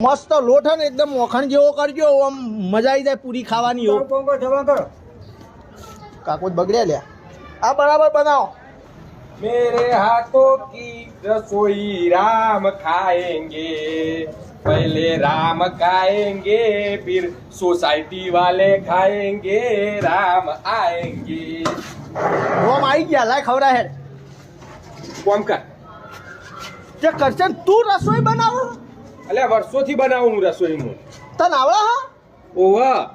મસ્ત લોટ હે ને એકદમ મોખણ જેવો કરજો આમ મજા આવી જાય પૂરી ખાવાની હો કોણ કોણ જમા કરો કાકો જ બગડ્યા લ્યા આ બરાબર બનાવો मेरे हाथों की रसोई राम खाएंगे पहले राम खाएंगे फिर सोसाइटी वाले खाएंगे राम आएंगे રોમ આવી ગયા લાય ખવડા હેડ કોમ કર જે કરશે ને તું રસોઈ બનાવો અલ્યા વર્ષોથી બનાવું હું રસોઈનું તને આવડા હા? ઓવા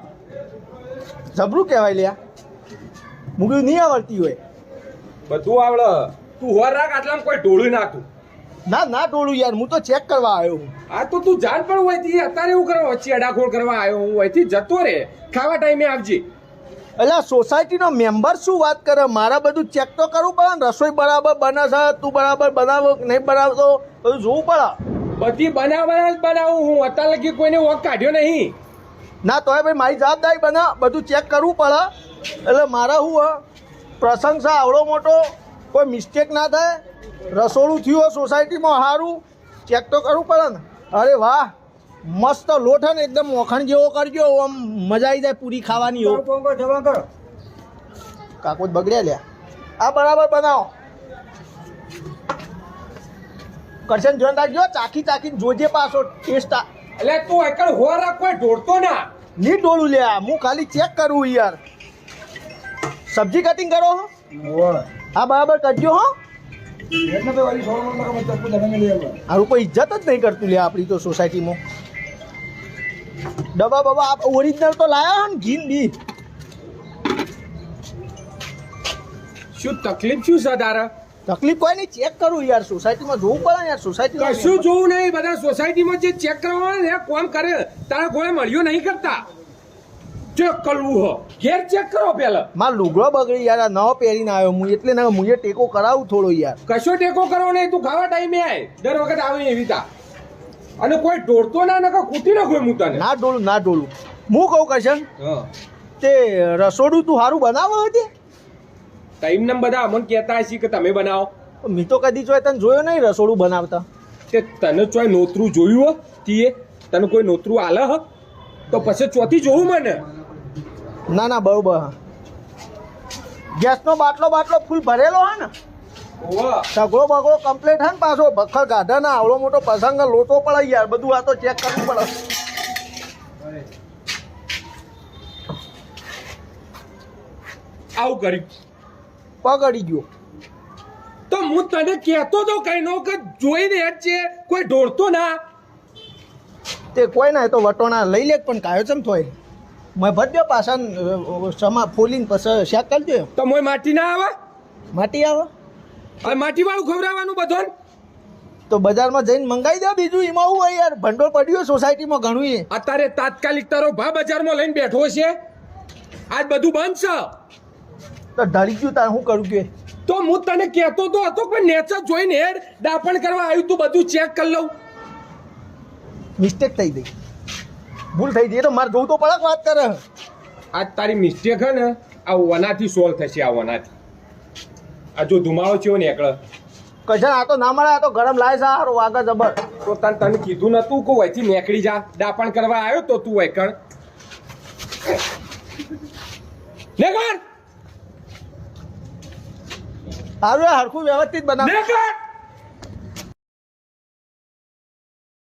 જબરું કહેવાય લ્યા. મૂકી નહીં આવડતી હોય. બધું આવડે. તું હોર રાખ આટલા કોઈ ઢોળી નાખું ના ના ટોળું યાર હું તો ચેક કરવા આવ્યો હું. આ તો તું જાણ પણ હોયથી અત્યારે એવું કરવા વચ્ચે અડાખોડ કરવા આવ્યો હું અહીંથી જતો રે. ખાવા ટાઈમે આવજે. એટલે સોસાયટીનો મેમ્બર શું વાત કરે? મારા બધું ચેક તો કરવું પડે રસોઈ બરાબર બને છે તું બરાબર બનાવો નહીં બનાવતો બધું જોવું પડે. બધી બનાવવાના જ બનાવું હું. અત્યાર લગી કોઈને વોક કાઢ્યો નહીં. ના તોય ભાઈ મારી જવાબદારી બના. બધું ચેક કરવું પડે. એટલે મારા શું પ્રશંસા આવડો મોટો. કોઈ મિસ્ટેક ના થાય. રસોડું થયું હોય સોસાયટીમાં સારું ચેક તો કરવું પડે ને. અરે વાહ મસ્ત લોટ ને એકદમ મોખણ જેવો કરજો. આમ મજા આવી જાય પૂરી ખાવાની હોય કાકો બગડ્યા લ્યા. આ બરાબર બનાવો. કરશન જોન રાખજો. ચાખી ચાખીને જોજે પાછો. ટેસ્ટ એટલે તું એકડ હોર રાખ કોઈ ઢોળતો ના. નહીં ડોળું લે હું ખાલી ચેક કરું યાર. સબ્જી કટિંગ કરો હો. હા બરાબર કરજો હો. આવું કોઈ ઇજ્જત જ નહીં કરતું લે આપણી તો સોસાયટીમાં. ડબ્બા બબા આપ ઓરિજિનલ તો લાયા હો ને ઘીન બી. શું તકલીફ શું છે તારે? તકલીફ કોઈ નહીં ચેક કરું યાર સોસાયટીમાં જોવું પડે યાર સોસાયટીમાં કશું જોવું નહીં બધા સોસાયટીમાં જે ચેક કરવાનું ને કોમ કરે. તારા કોઈ મળ્યો નહીં કરતા. ચેક કરવું હો. ઘેર ચેક કરો પેલા માર લુગડો બગડી યાર નવો પહેરીને આવ્યો હું એટલે ના મુએ ટેકો કરાવું થોડો યાર. કશો ટેકો કરો નહીં તું ખાવા ટાઈમે આય. દર વખત આવે એવી તા અને કોઈ ઢોળતો ના નકો કૂટી નાખો હું તને. ના ડોલું ના ડોલું હું કહું કશન હા. તે રસોડું તું સારું બનાવો હતી? ટાઈમ ને બધા અમને કહેતા હશે કે તમે બનાવો. મેં તો કદી જોઈ તને જોયો નહીં રસોડું બનાવતા? તે તને ચોય નોતરું જોયું હો તીએ. તને કોઈ નોતરું આલે હ? તો પછી ચોથી જોવું મને? ના ના બરોબર હા. ગેસનો બાટલો બાટલો ફૂલ ભરેલો હે ને? ઓવા સગડો બગડો કમ્પ્લીટ હે ને પાછો? ભખર ગાઢા ના આવડો મોટો પસંગ લોટો પડે યાર બધું આ તો ચેક કરવું પડે. આવું કર્યું. પગડી ગયો. તો હું તને કહેતો તો કઈ નો કે જોઈને જ છે કોઈ ઢોળતો ના. તે કોઈ ના તો વટોણા લઈ લે પણ કાયો ચમ થોય? મેં ભરજો પાછા સમા ફોલીને પછી શેક કરજો તો મોય માટી ના આવે? માટી આવે? હવે માટી વાળું ખવડાવવાનું બધું તો બજારમાં જઈને મંગાવી દે બીજું એમાં હું હોય યાર ભંડોળ પડ્યું સોસાયટીમાં ઘણું એ. અત્યારે તાત્કાલિક તારો ભા બજારમાં લઈને બેઠો છે. આજ બધું બંધ છે. તો ઢળી ગયું તારે શું કરું કે? તો હું તને કહેતો તો હતો પણ નેચર જોઈને હેડ દાપણ કરવા આવ્યું તું બધું ચેક કરી લઉં. મિસ્ટેક થઈ ગઈ. ભૂલ થઈ ગઈ તો મારે જોવું તો પડક વાત કરે. આજ તારી મિસ્ટેક હે ને આ વનાથી સોલ્વ થશે આ વનાથી આ જો ધુમાડો છે નીકળે કજા આ તો ના મળે આ તો ગરમ લાય છે હારો આગળ જબર. તો તને તને કીધું નતું કો અહીંથી નીકળી જા દાપણ કરવા આવ્યો તો તું એકણ નીકળ હારું હરખું વ્યવસ્થિત બનાવ.